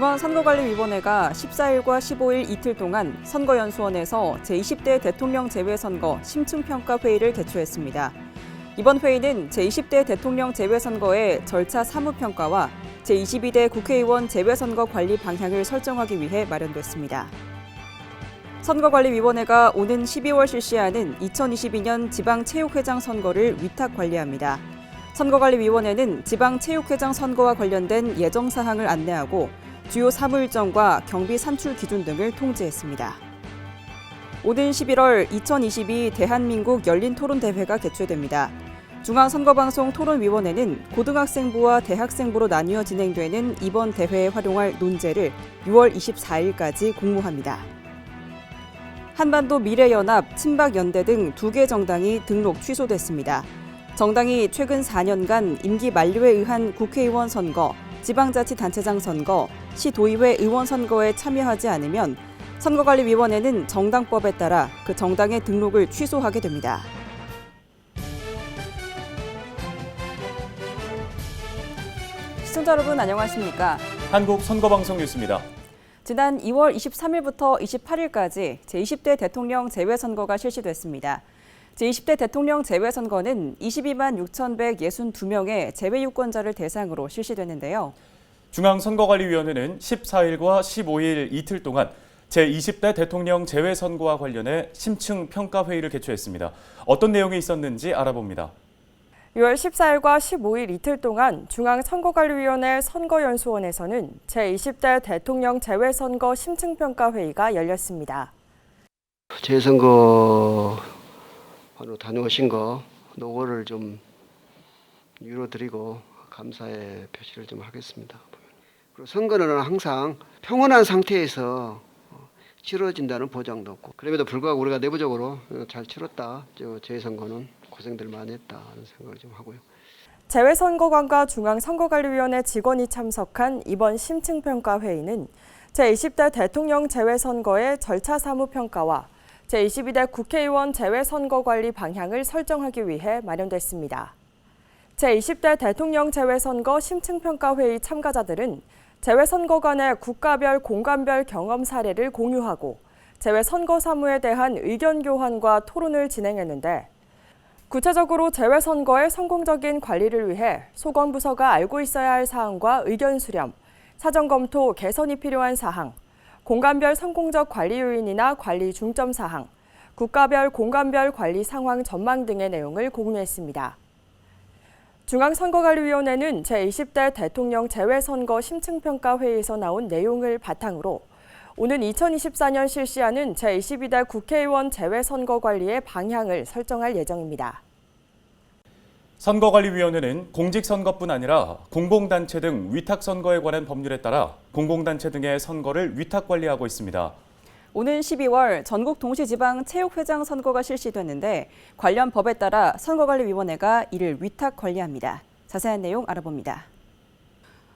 중앙선거관리위원회가 14일과 15일 이틀 동안 선거연수원에서 제20대 대통령 재외선거 심층평가 회의를 개최했습니다. 이번 회의는 제20대 대통령 재외선거의 절차 사무평가와 제22대 국회의원 재외선거 관리 방향을 설정하기 위해 마련됐습니다. 선거관리위원회가 오는 12월 실시하는 2022년 지방체육회장 선거를 위탁 관리합니다. 선거관리위원회는 지방체육회장 선거와 관련된 예정사항을 안내하고 주요 사무 일정과 경비 산출 기준 등을 통지했습니다. 오는 11월 2022 대한민국 열린 토론 대회가 개최됩니다. 중앙선거방송 토론위원회는 고등학생부와 대학생부로 나뉘어 진행되는 이번 대회에 활용할 논제를 6월 24일까지 공모합니다. 한반도 미래연합, 친박연대 등 두 개 정당이 등록 취소됐습니다. 정당이 최근 4년간 임기 만료에 의한 국회의원 선거, 지방자치단체장 선거, 시 도의회 의원 선거에 참여하지 않으면 선거관리위원회는 정당법에 따라 그 정당의 등록을 취소하게 됩니다. 시청자 여러분 안녕하십니까? 한국 선거방송 뉴스입니다. 지난 2월 23일부터 28일까지 제20대 대통령 재외선거가 실시됐습니다. 제20대 대통령 재외선거는 22만 6,162명의 재외 유권자를 대상으로 실시됐는데요. 중앙선거관리위원회는 14일과 15일 이틀 동안 제20대 대통령 재외선거와 관련해 심층 평가 회의를 개최했습니다. 어떤 내용이 있었는지 알아봅니다. 6월 14일과 15일 이틀 동안 중앙선거관리위원회 선거연수원에서는 제20대 대통령 재외선거 심층평가 회의가 열렸습니다. 재선거로 다녀오신 거 노고를 좀 위로드리고 감사의 표시를 좀 하겠습니다. 그리고 선거는 항상 평온한 상태에서 어, 치러진다는 보장도 없고 그럼에도 불구하고 우리가 내부적으로 어, 잘 치렀다. 저 재선거는 고생들 많이 했다 하는 생각을 좀 하고요. 재외선거관과 중앙선거관리위원회 직원이 참석한 이번 심층평가 회의는 제20대 대통령 재외선거의 절차 사무 평가와 제22대 국회의원 재외선거 관리 방향을 설정하기 위해 마련됐습니다. 제20대 대통령 재외선거 심층평가 회의 참가자들은 재외선거 간의 국가별 공간별 경험 사례를 공유하고 재외선거 사무에 대한 의견 교환과 토론을 진행했는데 구체적으로 재외선거의 성공적인 관리를 위해 소관부서가 알고 있어야 할 사항과 의견 수렴, 사전 검토 개선이 필요한 사항, 공간별 성공적 관리 요인이나 관리 중점 사항, 국가별 공간별 관리 상황 전망 등의 내용을 공유했습니다. 중앙선거관리위원회는 제20대 대통령 재외선거 심층평가 회의에서 나온 내용을 바탕으로 오는 2024년 실시하는 제22대 국회의원 재외선거 관리의 방향을 설정할 예정입니다. 선거관리위원회는 공직선거뿐 아니라 공공단체 등 위탁선거에 관한 법률에 따라 공공단체 등의 선거를 위탁 관리하고 있습니다. 오는 12월 전국 동시지방 체육회장 선거가 실시됐는데 관련 법에 따라 선거관리위원회가 이를 위탁 관리합니다. 자세한 내용 알아봅니다.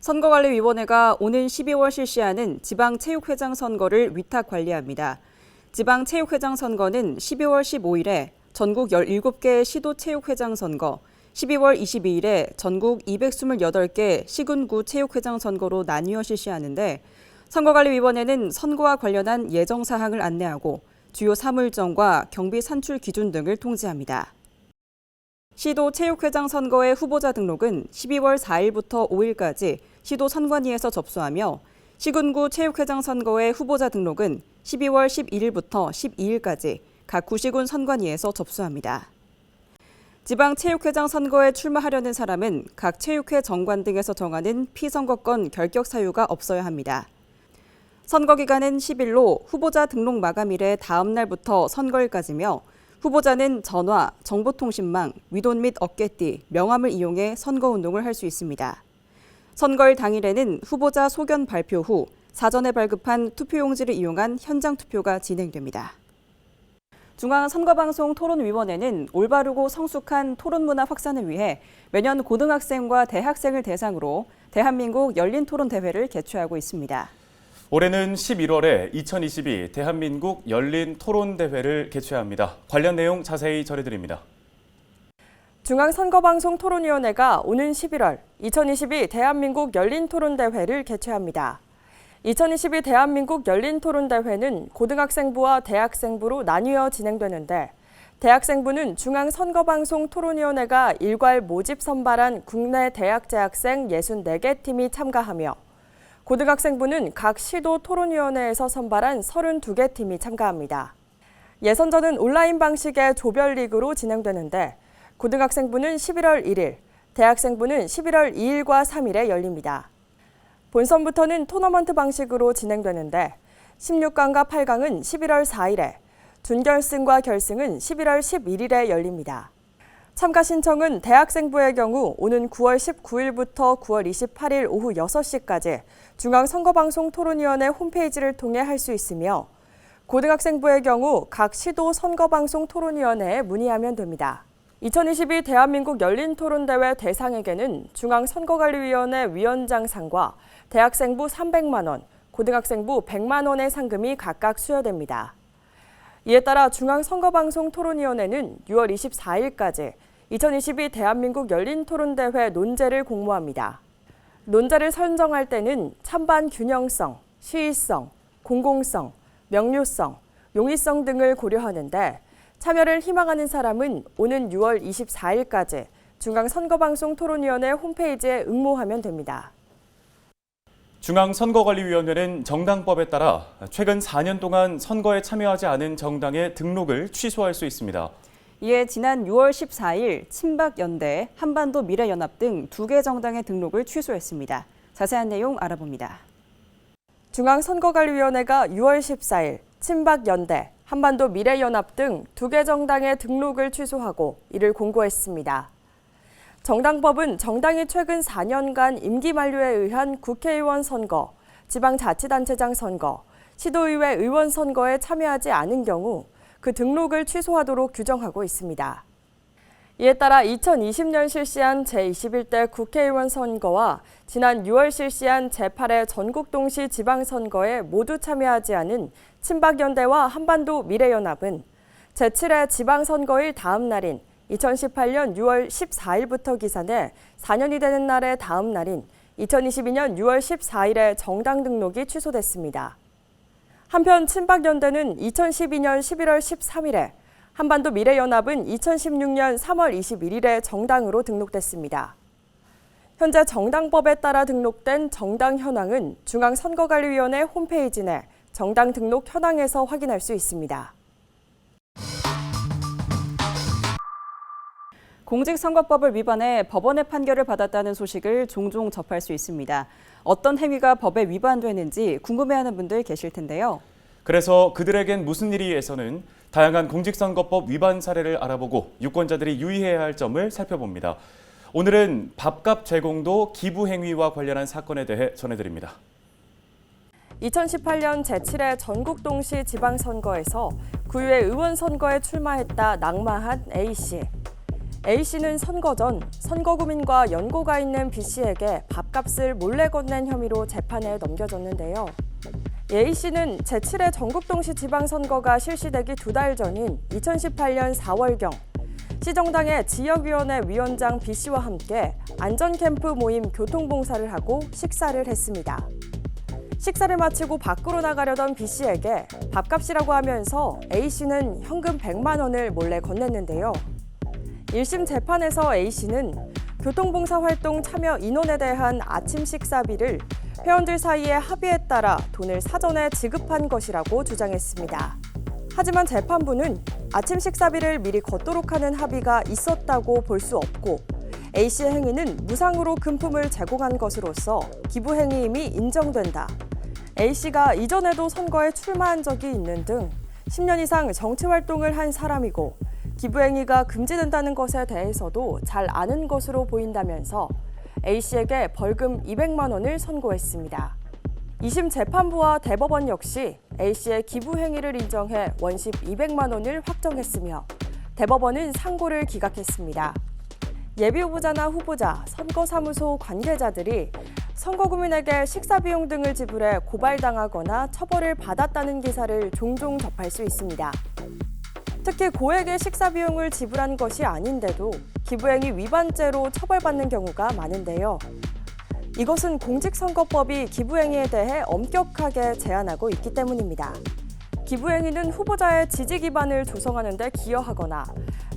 선거관리위원회가 오는 12월 실시하는 지방체육회장 선거를 위탁 관리합니다. 지방체육회장 선거는 12월 15일에 전국 17개 시도체육회장 선거, 12월 22일에 전국 228개 시군구 체육회장 선거로 나뉘어 실시하는데 선거관리위원회는 선거와 관련한 예정 사항을 안내하고 주요 사무일정과 경비 산출 기준 등을 통지합니다. 시도 체육회장 선거의 후보자 등록은 12월 4일부터 5일까지 시도 선관위에서 접수하며 시군구 체육회장 선거의 후보자 등록은 12월 11일부터 12일까지 각 구시군 선관위에서 접수합니다. 지방 체육회장 선거에 출마하려는 사람은 각 체육회 정관 등에서 정하는 피선거권 결격 사유가 없어야 합니다. 선거 기간은 10일로 후보자 등록 마감일의 다음 날부터 선거일까지며 후보자는 전화, 정보통신망, 위돈 및 어깨띠, 명함을 이용해 선거운동을 할 수 있습니다. 선거일 당일에는 후보자 소견 발표 후 사전에 발급한 투표용지를 이용한 현장 투표가 진행됩니다. 중앙선거방송 토론위원회는 올바르고 성숙한 토론 문화 확산을 위해 매년 고등학생과 대학생을 대상으로 대한민국 열린 토론 대회를 개최하고 있습니다. 올해는 11월에 2022 대한민국 열린 토론 대회를 개최합니다. 관련 내용 자세히 전해드립니다. 중앙선거방송 토론위원회가 오는 11월 2022 대한민국 열린 토론대회를 개최합니다. 2022 대한민국 열린 토론대회는 고등학생부와 대학생부로 나뉘어 진행되는데 대학생부는 중앙선거방송 토론위원회가 일괄 모집 선발한 국내 대학 재학생 64개 팀이 참가하며 고등학생부는 각 시도 토론위원회에서 선발한 32개 팀이 참가합니다. 예선전은 온라인 방식의 조별리그로 진행되는데 고등학생부는 11월 1일, 대학생부는 11월 2일과 3일에 열립니다. 본선부터는 토너먼트 방식으로 진행되는데 16강과 8강은 11월 4일에, 준결승과 결승은 11월 11일에 열립니다. 참가 신청은 대학생부의 경우 오는 9월 19일부터 9월 28일 오후 6시까지 중앙선거방송 토론위원회 홈페이지를 통해 할 수 있으며 고등학생부의 경우 각 시도 선거방송 토론위원회에 문의하면 됩니다. 2022 대한민국 열린 토론대회 대상에게는 중앙선거관리위원회 위원장상과 대학생부 300만 원, 고등학생부 100만 원의 상금이 각각 수여됩니다. 이에 따라 중앙선거방송 토론위원회는 6월 24일까지 2022 대한민국 열린 토론대회 논제를 공모합니다. 논제를 선정할 때는 찬반 균형성, 시의성, 공공성, 명료성, 용이성 등을 고려하는데 참여를 희망하는 사람은 오는 6월 24일까지 중앙선거방송 토론위원회 홈페이지에 응모하면 됩니다. 중앙선거관리위원회는 정당법에 따라 최근 4년 동안 선거에 참여하지 않은 정당의 등록을 취소할 수 있습니다. 이에 지난 6월 14일 친박연대, 한반도 미래연합 등 두 개 정당의 등록을 취소했습니다. 자세한 내용 알아봅니다. 중앙선거관리위원회가 6월 14일 친박연대, 한반도 미래연합 등 두 개 정당의 등록을 취소하고 이를 공고했습니다. 정당법은 정당이 최근 4년간 임기 만료에 의한 국회의원 선거, 지방자치단체장 선거, 시도의회 의원 선거에 참여하지 않은 경우 그 등록을 취소하도록 규정하고 있습니다. 이에 따라 2020년 실시한 제21대 국회의원 선거와 지난 6월 실시한 제8회 전국동시 지방선거에 모두 참여하지 않은 친박연대와 한반도 미래연합은 제7회 지방선거일 다음 날인 2018년 6월 14일부터 기산해 4년이 되는 날의 다음 날인 2022년 6월 14일에 정당 등록이 취소됐습니다. 한편 친박연대는 2012년 11월 13일에 한반도 미래연합은 2016년 3월 21일에 정당으로 등록됐습니다. 현재 정당법에 따라 등록된 정당 현황은 중앙선거관리위원회 홈페이지 내 정당 등록 현황에서 확인할 수 있습니다. 공직선거법을 위반해 법원의 판결을 받았다는 소식을 종종 접할 수 있습니다. 어떤 행위가 법에 위반되는지 궁금해하는 분들 계실 텐데요. 그래서 그들에겐 무슨 일이에서는 다양한 공직선거법 위반 사례를 알아보고 유권자들이 유의해야 할 점을 살펴봅니다. 오늘은 밥값 제공도 기부 행위와 관련한 사건에 대해 전해드립니다. 2018년 제7회 전국 동시 지방선거에서 구의회 의원 선거에 출마했다 낙마한 A씨. A씨는 선거 전 선거구민과 연고가 있는 B씨에게 밥값을 몰래 건넨 혐의로 재판에 넘겨졌는데요. A씨는 제7회 전국동시 지방선거가 실시되기 두 달 전인 2018년 4월경 시정당의 지역위원회 위원장 B씨와 함께 안전캠프 모임 교통봉사를 하고 식사를 했습니다. 식사를 마치고 밖으로 나가려던 B씨에게 밥값이라고 하면서 A씨는 현금 100만 원을 몰래 건넸는데요. 1심 재판에서 A씨는 교통봉사 활동 참여 인원에 대한 아침 식사비를 회원들 사이의 합의에 따라 돈을 사전에 지급한 것이라고 주장했습니다. 하지만 재판부는 아침 식사비를 미리 걷도록 하는 합의가 있었다고 볼 수 없고 A씨의 행위는 무상으로 금품을 제공한 것으로서 기부 행위임이 인정된다. A씨가 이전에도 선거에 출마한 적이 있는 등 10년 이상 정치 활동을 한 사람이고 기부 행위가 금지된다는 것에 대해서도 잘 아는 것으로 보인다면서 A씨에게 벌금 200만 원을 선고했습니다. 2심 재판부와 대법원 역시 A씨의 기부 행위를 인정해 원심 200만 원을 확정했으며 대법원은 상고를 기각했습니다. 예비 후보자나 후보자, 선거사무소 관계자들이 선거구민에게 식사 비용 등을 지불해 고발당하거나 처벌을 받았다는 기사를 종종 접할 수 있습니다. 특히 고액의 식사 비용을 지불한 것이 아닌데도 기부행위 위반죄로 처벌받는 경우가 많은데요. 이것은 공직선거법이 기부행위에 대해 엄격하게 제한하고 있기 때문입니다. 기부행위는 후보자의 지지 기반을 조성하는 데 기여하거나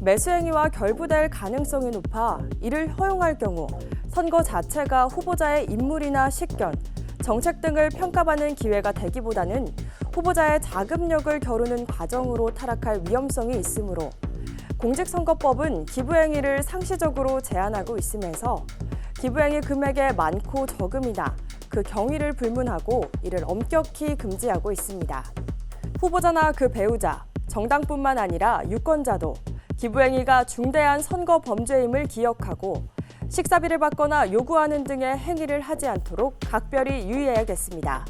매수행위와 결부될 가능성이 높아 이를 허용할 경우 선거 자체가 후보자의 인물이나 식견, 정책 등을 평가받는 기회가 되기보다는 후보자의 자금력을 겨루는 과정으로 타락할 위험성이 있으므로 공직선거법은 기부행위를 상시적으로 제한하고 있으면서 기부행위 금액의 많고 적음이나 그 경위를 불문하고 이를 엄격히 금지하고 있습니다. 후보자나 그 배우자, 정당뿐만 아니라 유권자도 기부행위가 중대한 선거 범죄임을 기억하고 식사비를 받거나 요구하는 등의 행위를 하지 않도록 각별히 유의해야겠습니다.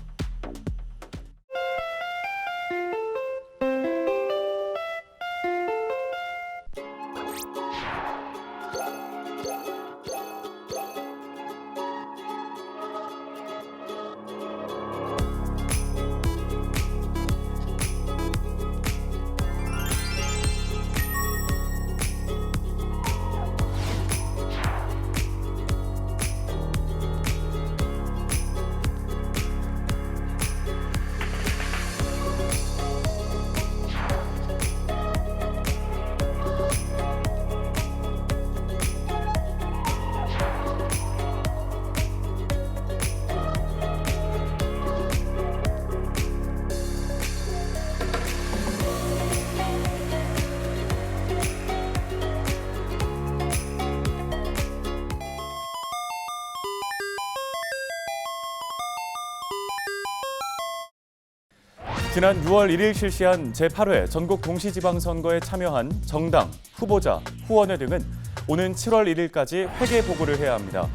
지난 6월 1일 실시한 제8회 전국 동시지방선거에 참여한 정당, 후보자, 후원회 등은 오는 7월 1일까지 회계 보고를 해야 합니다.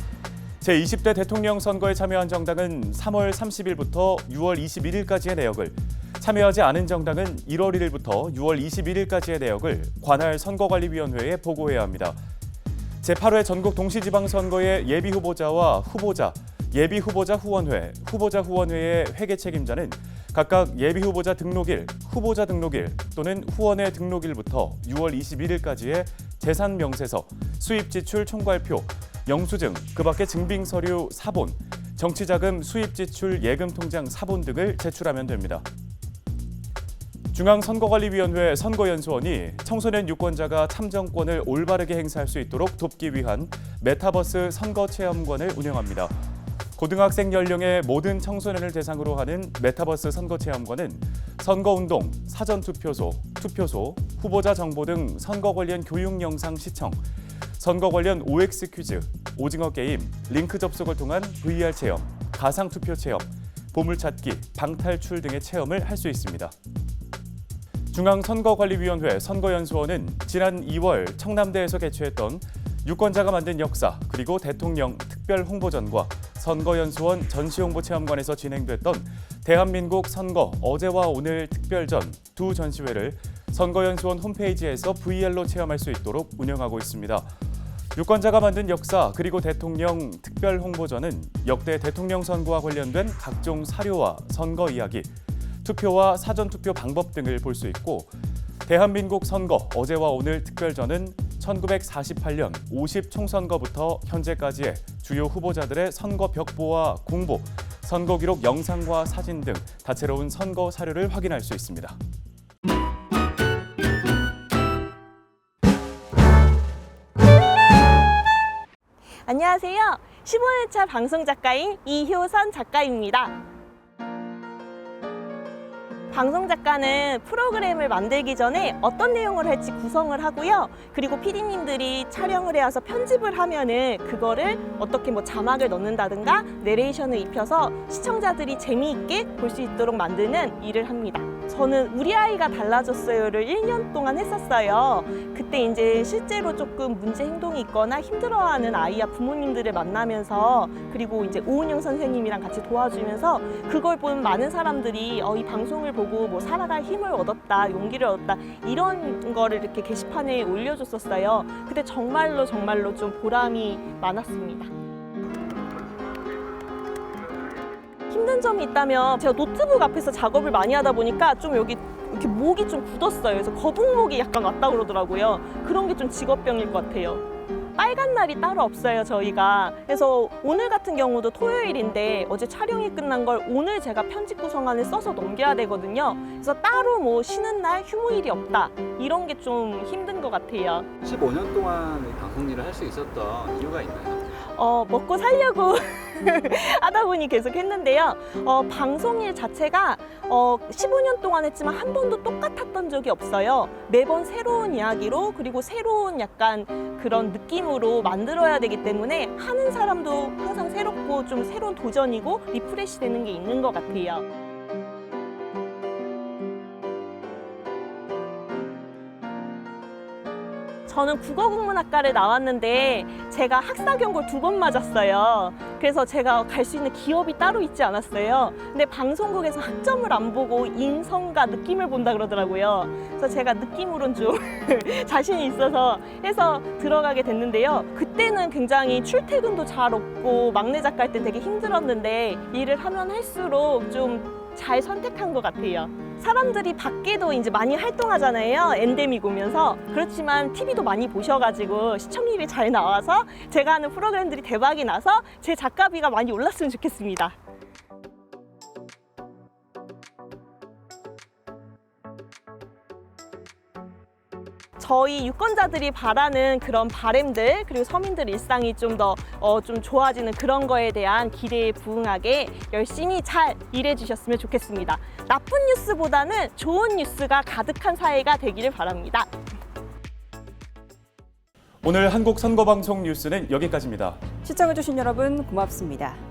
제20대 대통령 선거에 참여한 정당은 3월 30일부터 6월 21일까지의 내역을, 참여하지 않은 정당은 1월 1일부터 6월 21일까지의 내역을 관할 선거관리위원회에 보고해야 합니다. 제8회 전국 동시지방선거의 예비 후보자와 후보자, 예비 후보자 후원회, 후보자 후원회의 회계 책임자는 각각 예비 후보자 등록일, 후보자 등록일 또는 후원회 등록일부터 6월 21일까지의 재산 명세서, 수입 지출 총괄표, 영수증, 그 밖의 증빙 서류 사본, 정치자금 수입 지출 예금 통장 사본 등을 제출하면 됩니다. 중앙선거관리위원회 선거연수원이 청소년 유권자가 참정권을 올바르게 행사할 수 있도록 돕기 위한 메타버스 선거 체험관을 운영합니다. 고등학생 연령의 모든 청소년을 대상으로 하는 메타버스 선거 체험관은 선거운동, 사전투표소, 투표소, 후보자 정보 등 선거 관련 교육 영상 시청, 선거 관련 OX 퀴즈, 오징어 게임, 링크 접속을 통한 VR 체험, 가상 투표 체험, 보물찾기, 방탈출 등의 체험을 할 수 있습니다. 중앙선거관리위원회 선거연수원은 지난 2월 청남대에서 개최했던 유권자가 만든 역사 그리고 대통령 특별 홍보전과 선거연수원 전시홍보체험관에서 진행됐던 대한민국 선거 어제와 오늘 특별전 두 전시회를 선거연수원 홈페이지에서 VR로 체험할 수 있도록 운영하고 있습니다. 유권자가 만든 역사 그리고 대통령 특별 홍보전은 역대 대통령 선거와 관련된 각종 사료와 선거 이야기, 투표와 사전 투표 방법 등을 볼 수 있고 대한민국 선거 어제와 오늘 특별전은 1948년 50 총선거부터 현재까지의 주요 후보자들의 선거 벽보와 공보, 선거 기록 영상과 사진 등 다채로운 선거 사료를 확인할 수 있습니다. 안녕하세요. 15년차 방송 작가인 이효선 작가입니다. 방송 작가는 프로그램을 만들기 전에 어떤 내용을 할지 구성을 하고요. 그리고 PD님들이 촬영을 해와서 편집을 하면은 그거를 어떻게 뭐 자막을 넣는다든가 내레이션을 입혀서 시청자들이 재미있게 볼 수 있도록 만드는 일을 합니다. 저는 우리 아이가 달라졌어요를 1년 동안 했었어요. 그때 이제 실제로 조금 문제 행동이 있거나 힘들어하는 아이와 부모님들을 만나면서 그리고 이제 오은영 선생님이랑 같이 도와주면서 그걸 본 많은 사람들이 어, 이 방송을 보고 뭐 살아갈 힘을 얻었다, 용기를 얻었다 이런 거를 이렇게 게시판에 올려줬었어요. 그때 정말로 정말로 좀 보람이 많았습니다. 힘든 점이 있다면 제가 노트북 앞에서 작업을 많이 하다 보니까 좀 여기 이렇게 목이 좀 굳었어요. 그래서 거북목이 약간 왔다 그러더라고요. 그런 게 좀 직업병일 것 같아요. 빨간 날이 따로 없어요, 저희가. 그래서 오늘 같은 경우도 토요일인데 어제 촬영이 끝난 걸 오늘 제가 편집 구성안을 써서 넘겨야 되거든요. 그래서 따로 뭐 쉬는 날, 휴무일이 없다. 이런 게 좀 힘든 것 같아요. 15년 동안 이 방송 일을 할 수 있었던 이유가 있나요? 어, 먹고 살려고 하다 보니 계속 했는데요. 어, 방송일 자체가 어, 15년 동안 했지만 한 번도 똑같았던 적이 없어요. 매번 새로운 이야기로 그리고 새로운 약간 그런 느낌으로 만들어야 되기 때문에 하는 사람도 항상 새롭고 좀 새로운 도전이고 리프레시 되는 게 있는 것 같아요. 저는 국어국문학과를 나왔는데 제가 학사 경고 두 번 맞았어요. 그래서 제가 갈 수 있는 기업이 따로 있지 않았어요. 근데 방송국에서 학점을 안 보고 인성과 느낌을 본다 그러더라고요. 그래서 제가 느낌으론 좀 자신이 있어서 해서 들어가게 됐는데요. 그때는 굉장히 출퇴근도 잘 없고 막내 작가 할때 되게 힘들었는데 일을 하면 할수록 좀 잘 선택한 것 같아요. 사람들이 밖에도 이제 많이 활동하잖아요. 엔데믹 오면서. 그렇지만 TV도 많이 보셔가지고 시청률이 잘 나와서 제가 하는 프로그램들이 대박이 나서 제 작가비가 많이 올랐으면 좋겠습니다. 저희 유권자들이 바라는 그런 바램들 그리고 서민들 일상이 좀 더 어, 좀 좋아지는 그런 거에 대한 기대에 부응하게 열심히 잘 일해 주셨으면 좋겠습니다. 나쁜 뉴스보다는 좋은 뉴스가 가득한 사회가 되기를 바랍니다. 오늘 한국 선거방송 뉴스는 여기까지입니다. 시청해주신 여러분 고맙습니다.